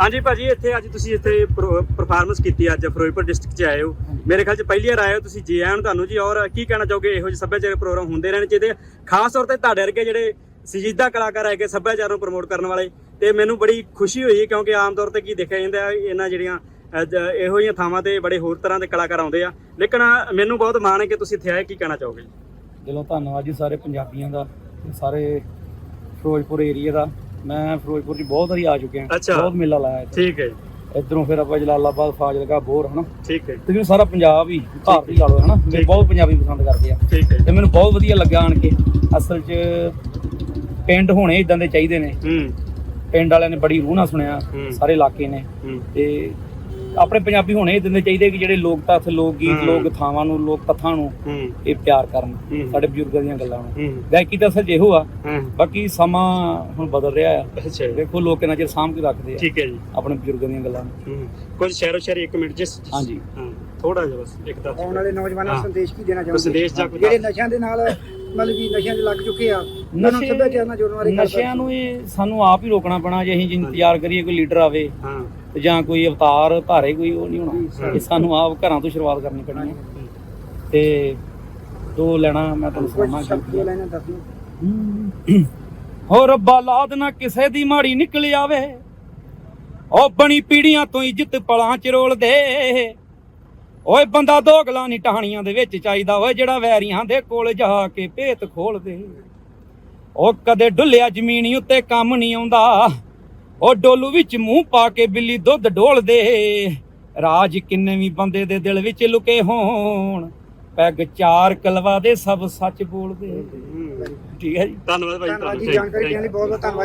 ਹਾਂਜੀ ਭਾਜੀ ਇੱਥੇ ਅੱਜ ਤੁਸੀਂ ਇੱਥੇ ਪਰਫਾਰਮੈਂਸ ਕੀਤੀ ਅੱਜ ਫਿਰੋਜ਼ਪੁਰ ਡਿਸਟ੍ਰਿਕਟ 'ਚ ਆਏ ਹੋ। ਮੇਰੇ ਖਿਆਲ 'ਚ ਪਹਿਲੀ ਵਾਰ ਆਏ ਹੋ ਤੁਸੀਂ ਜੀ ਨੂੰ ਤੁਹਾਨੂੰ ਜੀ ਔਰ ਕੀ ਕਹਿਣਾ ਚਾਹੋਗੇ? ਇਹੋ ਜਿਹੇ ਸੱਭਿਆਚਾਰਕ ਪ੍ਰੋਗਰਾਮ ਹੁੰਦੇ ਰਹਿਣੇ ਚਾਹੀਦੇ। ਖਾਸ ਤੌਰ ਤੇ ਤੁਹਾਡੇ ਵਰਗੇ ਜਿਹੜੇ ਸੰਜੀਦਾ ਕਲਾਕਾਰ ਹੈਗੇ ਸੱਭਿਆਚਾਰ ਨੂੰ ਪ੍ਰਮੋਟ ਕਰਨ ਵਾਲੇ ਤੇ ਮੈਨੂੰ ਬੜੀ ਖੁਸ਼ੀ ਹੋਈ ਕਿਉਂਕਿ ਆਮ ਤੌਰ ਤੇ ਕੀ ਦੇਖਿਆ ਜਾਂਦਾ ਹੈ, ਇਹਨਾਂ ਜਿਹੜੀਆਂ ਜ- ਇਹੋ ਜਿਹੀਆਂ ਥਾਵਾਂ ਤੇ ਬੜੇ ਹੋਰ ਤਰ੍ਹਾਂ ਦੇ ਕਲਾਕਾਰ ਆਉਂਦੇ ਆ। ਲੇਕਿਨ ਮੈਨੂੰ ਬਹੁਤ ਮਾਣ ਹੈ ਕਿ ਤੁਸੀਂ ਇੱਥੇ ਆਏ ਕੀ ਕਹਿਣਾ ਚਾਹੋਗੇ? ਦਿਲੋਂ ਧੰਨਵਾਦ ਜੀ ਸਾਰੇ ਪੰਜਾਬੀਆਂ ਦਾ ਸਾਰੇ ਫਿਰੋਜ਼ਪੁਰ ਏਰੀਆ ਦਾ। ਮੈਂ ਫਿਰੋਜ਼ਪੁਰ 'ਚ ਬਹੁਤ ਵਾਰੀ ਆ ਚੁੱਕਿਆ। ਅੱਛਾ। ਬਹੁਤ ਮੇਲਾ ਲਾਇਆ ਇੱਥੇ। ਠੀਕ ਹੈ ਇਧਰੋਂ ਫਿਰ ਆਪਾਂ ਜਲਾਲਾਬਾਦ ਫਾਜ਼ਿਲਕਾ ਬੋਰ ਹਨਾ? ਠੀਕ ਹੈ ਤਕਰੀਬਨ ਸਾਰਾ ਪੰਜਾਬ ਹੀ ਭਾਰਤ ਹੀ ਲਾ ਲਓ ਹਨਾ? ਠੀਕ। ਬਹੁਤ ਪੰਜਾਬੀ ਪਸੰਦ ਕਰਦੇ ਆ। ਠੀਕ ਹੈ ਤੇ ਮੈਨੂੰ ਬਹੁਤ ਵਧੀਆ ਲੱਗਾ ਆਣ ਕੇ। ਅਸਲ 'ਚ ਪਿੰਡ ਹੋਣੇ ਇਦਾਂ ਦੇ ਚਾਹੀਦੇ ਨੇ। ਹੂੰ। ਪਿੰਡ ਵਾਲਿਆਂ ਨੇ ਬੜੀ ਰੂਹ ਨਾਲ ਸੁਣਿਆ। ਹੂੰ। ਸਾਰੇ ਇਲਾਕੇ ਨੇ। ਹੂੰ। ਤੇ ਆਪਣੇ ਪੰਜਾਬੀ ਹੋਣੇ ਇਦਾਂ ਦੇ ਚਾਹੀਦੇ ਕਿ ਜਿਹੜੇ ਲੋਕ ਤੱਥ ਲੋਕ ਗੀਤ। ਲੋਕ ਥਾਵਾਂ ਨੂੰ ਲੋਕ ਤੱਥਾਂ ਨੂੰ ਹੂੰ। ਇਹ ਪਿਆਰ ਕਰਨ। ਸਾਡੇ ਬਜ਼ੁਰਗਾਂ ਦੀਆਂ ਗੱਲਾਂ ਨੂੰ। ਹੂੰ। ਗਾਇਕੀ ਤਾਂ ਅਸਲ ਇਹੋ ਆ। ਹੂੰ। ਬਾਕੀ ਸਮਾਂ ਹੁਣ ਬਦਲ ਰਿਹਾ ਆ। ਅੱਛਾ ਜੀ। ਦੇਖੋ ਲੋਕ ਕਿੰਨਾ ਚਿਰ ਸਾਂਭ ਕੇ ਰੱਖਦੇ ਆ ਠੀਕ ਹੈ ਜੀ। ਆਪਣੇ ਬਜ਼ੁਰਗਾਂ ਦੀਆਂ ਗੱਲਾਂ ਨੂੰ। ਹੂੰ। ਕੁਝ ਸ਼ਹਿਰੋ ਸ਼ਹਿਰ ਇੱਕ ਮਿੰਟ ਜਿਸ ਹਾਂਜੀ। ਹਾਂ ਥੋੜਾ ਜਿਹਾ ਬਸ ਇੱਕ ਤਾਂ ਆਉਣ ਵਾਲੇ ਨੌਜਵਾਨਾਂ ਨੂੰ ਹਾਂ। ਸੰਦੇਸ਼ ਕੀ ਦੇਣਾ ਚਾਹੁੰਦੇ ਸੰਦੇਸ਼ ਜਾਂ ਕੋਈ ਜਿਹੜੇ ਨਸ਼ਿਆਂ ਦੇ ਨਾਲ ਮਤਲਬ ਨਸ਼ਿਆਂ 'ਚ ਲੱਗ ਚੁੱਕੇ ਆ ਉਹਨਾਂ ਨੂੰ ਸੱਭਿਆਚਾਰ ਨਾਲ ਜੋੜਨ ਬਾਰੇ ਗੱਲ ਨਸ਼ਿਆਂ ਨੂੰ ਇਹ ਸਾਨੂੰ ਆਪ ਹੀ ਰੋਕਣਾ ਪੈਣਾ ਜੇ ਅਸੀਂ ਇੰਤਜ਼ਾਰ ਕਰੀਏ ਕੋਈ ਲੀਡਰ ਆਵੇ। ਹਾਂ। ਤੇ ਜਾਂ ਕੋਈ ਅਵਤਾਰ ਧਾਰੇ ਕੋਈ ਉਹ ਨਹੀਂ। ਹੋਣਾ। ਇਹ ਸਾਨੂੰ ਆਪ ਘਰਾਂ ਤੋਂ ਸ਼ੁਰੂਆਤ ਕਰਨੀ ਪੈਣੀ ਹੈ। ਤੇ ਦੋ ਲੈਣਾ ਮੈਂ ਤੁਹਾਨੂੰ ਕੁਝ ਸੁਣਾਵਾਂ। ਸ਼ਬਦ ਲੈਣਾ ਦੱਸ ਦਿਓ। ਹੋ। ਰੱਬਾ ਲਾਦ ਨਾ ਕਿਸੇ ਦੀ ਮਾੜੀ ਨਿਕਲ ਆਵੇ। ਉਹ ਬਣੀ ਪੀੜੀਆਂ ਤੋਂ ਇੱਜ਼ਤ ਪਲਾਂ ਚ ਰੋਲਦੇ ਓਏ ਬੰਦਾ ਦੋਗਲਾ ਨਹੀਂ ਟਾਹਣੀਆਂ ਦੇ ਵਿੱਚ ਚਾਹੀਦਾ। ਓਏ ਜਿਹੜਾ ਵੈਰੀਆਂ ਦੇ ਕੋਲ ਜਾ ਕੇ ਭੇਤ ਖੋਲਦੇ ਉਹ ਕਦੇ ਡੁੱਲਿਆ ਜ਼ਮੀਨ ਉੱਤੇ ਕੰਮ ਨਹੀਂ ਆਉਂਦਾ। ਉਹ ਡੋਲੂ ਵਿੱਚ ਮੂੰਹ ਪਾ ਕੇ ਬਿੱਲੀ ਦੁੱਧ ਡੋਲਦੇ ਰਾਜ ਕਿੰਨੇ ਵੀ ਬੰਦੇ ਦੇ ਦਿਲ ਵਿੱਚ ਲੁਕੇ ਹੋਣ। ਪੈਗ ਚਾਰ ਕਲਵਾ ਦੇ ਸਭ ਸੱਚ ਬੋਲਦੇ। ਠੀਕ ਹੈ ਜੀ। ਧੰਨਵਾਦ ਭਾਈ ਤੁਹਾਨੂੰ ਜਾਣਕਾਰੀ ਦੇਣ ਲਈ ਬਹੁਤ ਬਹੁਤ ਧੰਨਵਾਦ